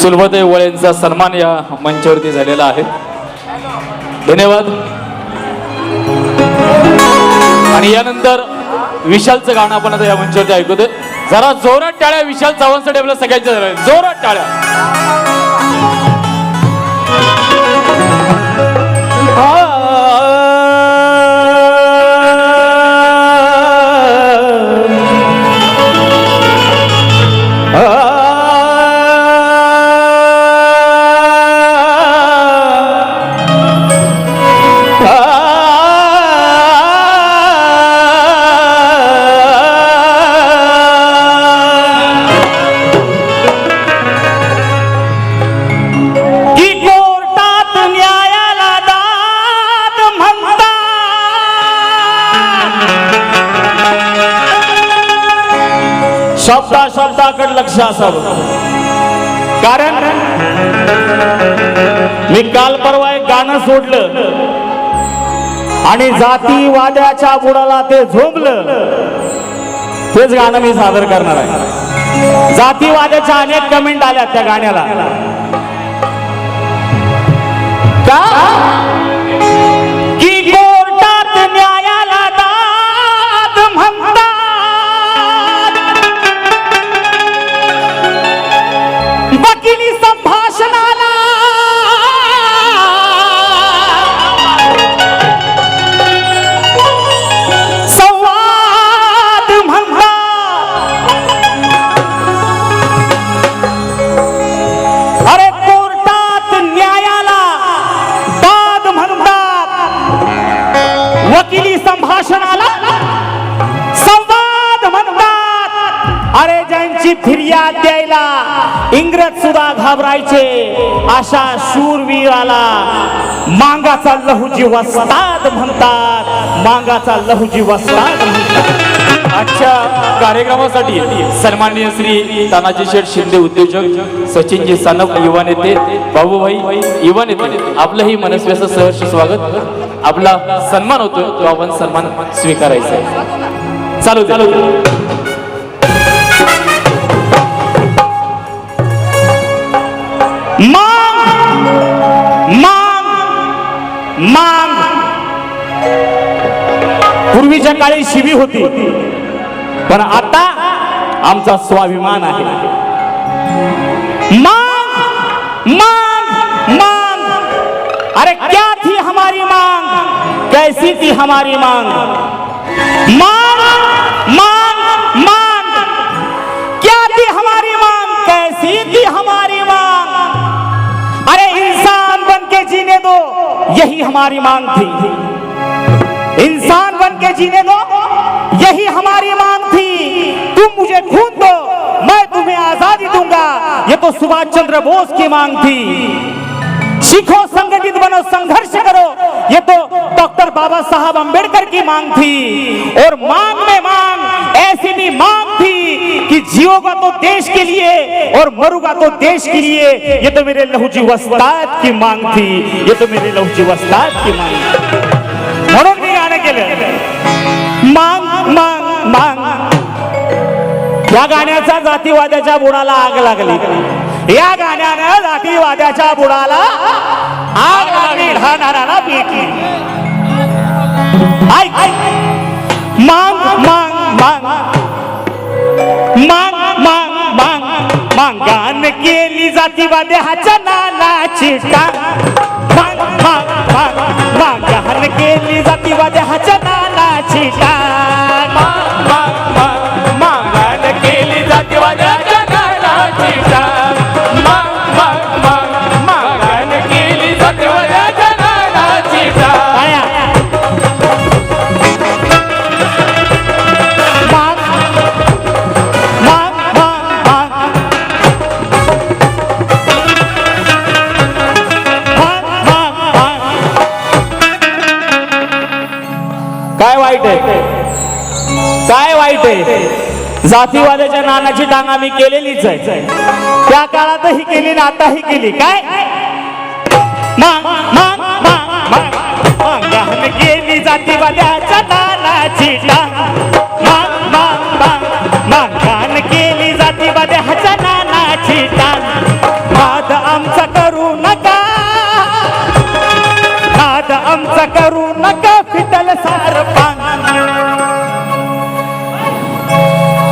सुलभदेव वळेंचा सन्मान या मंचावरती झालेला आहे. धन्यवाद. आणि यानंतर विशालचं गाणं आपण आता या मंचावरती ऐकतोय जरा जोरात टाळ्या विशाल चव्हाणसाठी आपल्या सगळ्यांच्या जोरात टाळ्या. लक्ष असावं कारण मी काल परवा एक गाणं सोडलं आणि जातीवाद्याच्या बुडाला ते झोंबलं. तेच गाणं मी सादर करणार आहे. जातीवाद्याच्या अनेक कमेंट आल्या त्या गाण्याला. की? सुद्धा घाबरायचे. अशा शूरवीराला मांगाचा लहुजी वस्ताद म्हणतात. मांगाचा लहुजी वस्ताद म्हणतात. आजच्या कार्यक्रमासाठी सन्माननीय श्री तानाजी शेठ शिंदे उद्योजक सचिनजी सानप युवा नेते बाबूभाई युवा नेते आपलंही मनस्व्याचं सहर्ष स्वागत. आपला सन्मान होतो तो आपण सन्मान स्वीकारायचा आहे. चालू चालू मांग पूर्वीच्या काळी शिवी होती पण आता आमचा स्वाभिमान आहे. मांग मांग मांग अरे क्या थी हमारी मांग? कैसी थी हमारी मांग? मांग मांग यही हमारी मांग थी। इंसान बन के जीने दो, यही हमारी मांग थी। तुम मुझे खून दो, मैं तुम्हें आज़ादी दूँगा। ये तो सुभाष चंद्र बोस की मांग थी। सीखो, संगठित बनो, संघर्ष करो। ये तो डॉक्टर बाबा साहब अंबेडकर की मांग थी। और मांग में मांग, ऐसी भी मांग थी कि जियोगा तो देश के लिए और मरूंगा तो देश के लिए। ये तो मेरे लहूजी वस्ताद की मांग थी। ये तो मेरे लहूजी वस्ताद की मांग म्हणून मी गाणं केलं मांग मांग मांग। या गाण्याचा जातीवाद्याच्या बुडाला आग लागली. या गाण्यानं जातीवाद्याच्या बुडाला आग लागली. ढाणाराला पेटली. ऐक. मांग मांग मांग. मांग मांगान केली जातीवादी हाच्या नानाची टांग आहे काय वाईट आहे जातीवादाच्या नानाची टांग आम्ही केलेलीच आहे त्या काळातही केली ना आताही केली काय मांग मांग मांग मांग मांगान केली जातीवाद्याच्या नानाची टांग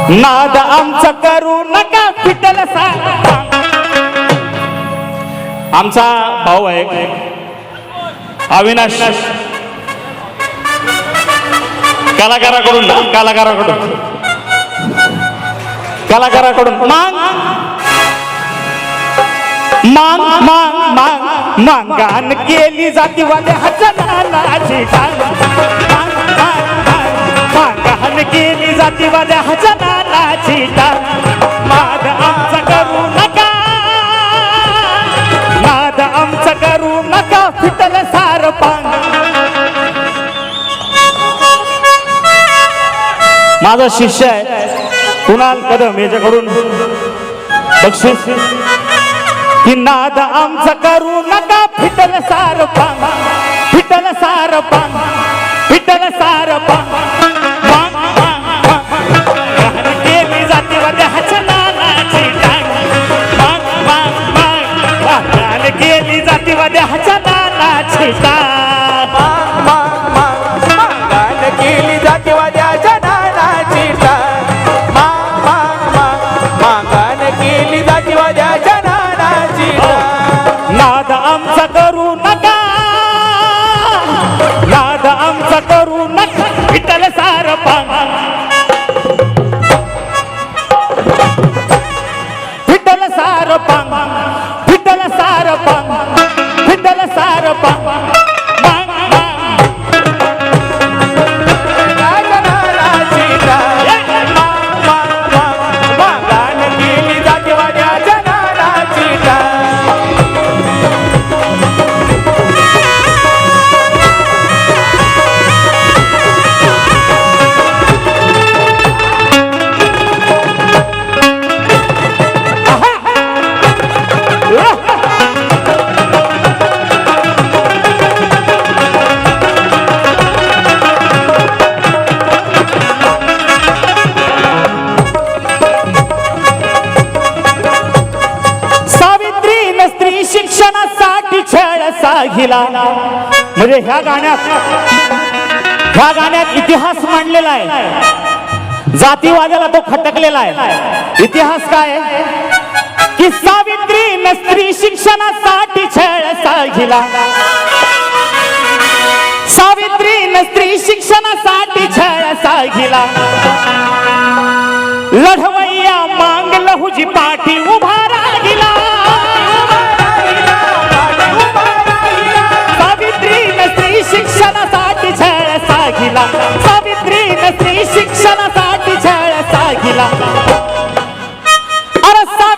नाद आमचा करू नका पिटल आमचा भाऊ आहे अविनाश. कलाकाराकडून कलाकाराकडून. कलाकाराकडून. मांग. मांग मांग मांग मांगान केली जाती वाले हजनाची टांग मांग मांग मांग. केली जाती वाले हजनाची माझा शिष्य आहे. कुणाल कदम याच्याकडून बक्षीस. की नाद आमचा करू नका फिटल सार पांग फिटल सार पांग फिटल सार पांग पांग, पांग, पांग. गाणं शिक्षणासाठी छळ म्हणजे ह्या गाण्यात ह्या गाण्यात इतिहास मांडलेला आहे. जातीवादाला तो खटकलेला आहे. इतिहास काय कि सावित्री न स्त्री शिक्षणासाठी छळ सागिला न स्त्री शिक्षणा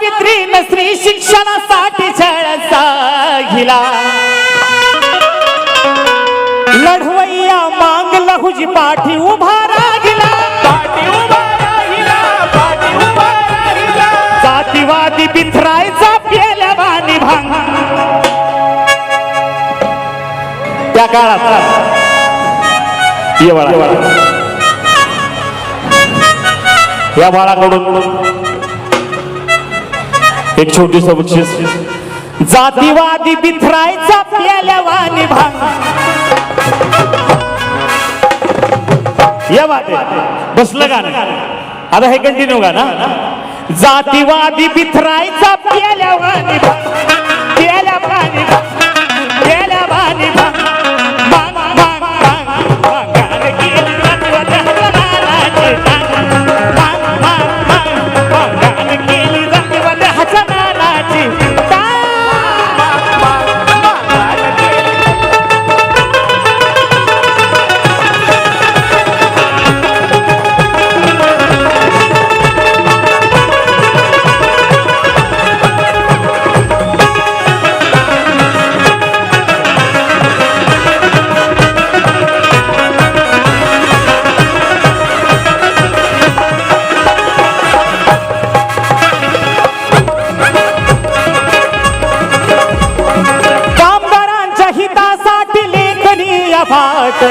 सावित्रीनं स्त्री शिक्षणासाठी छळ सागिला लढवय्या मांग लहुजी पाठी उभा राहिला. जातीवादी बिथरायचा पेल्या वाणी भांग. त्या काळात. या बाळाकडून एक छोटीस बक्षीस जातीवादी बिथरायचा आपल्याला वाणी भाग. या बात बसलं गाणं. आता हे कंटिन्यू गाणं जातीवादी बिथरायचा आपल्याला वाणी भाग. फाट.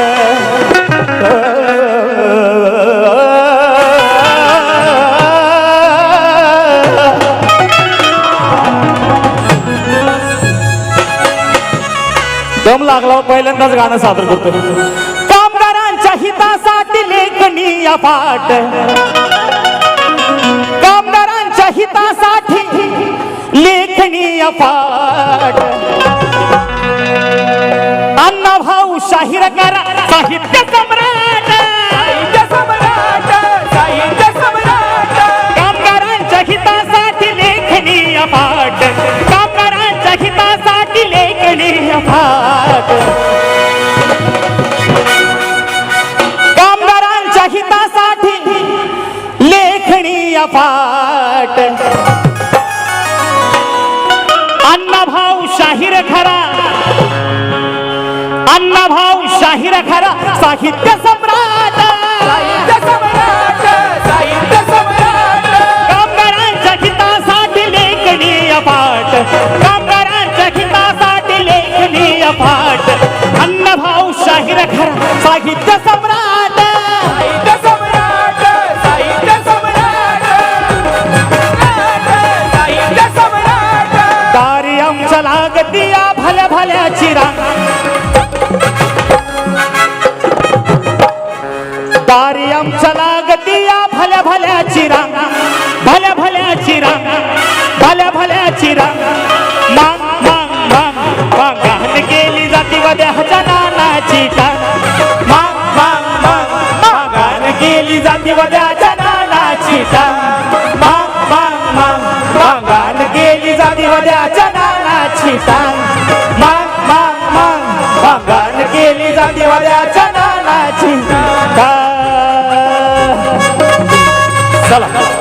दम लागला पहिल्यांदाच गाणं सादर करतो कामगारांच्या हितासाठी लेखनी फाट. कामगारांच्या हितासाठी लेखनीय या फाट. साहित्य सम्राट. साहित्य सम्राट साहित्य सम्राट. कामगारांच्या हितासाठी लेखनीय पाठ. कामगारांच्या हितासाठी लेखनीय पाठ. कामगारांच्या हितासाठी लेखनीय पाठ. अण्णाभाऊ शाहीर खरा साहित्य सम्राट. साहित्य सम्राट साहित्य सम्राट कामगारांच्या हितासाठी लेखनीय पाठ. कामगारांच्या हितासाठी लेखनीय पाठ. अण्णाभाऊ शाहीर खरा साहित्य सम्राट. साहित्य सम्राट साहित्य सम्राट साहित्य सम्राट दारी आमच्या लागती या भल्या भल्या चिरा नानाची का मांग जाती वद्याच्या नानाची का मांग मांग मांग मांगान जाती वद्याच्या नानाची का मांग मांग मांग मांगान जाती वद्याच्या नानाची का चला.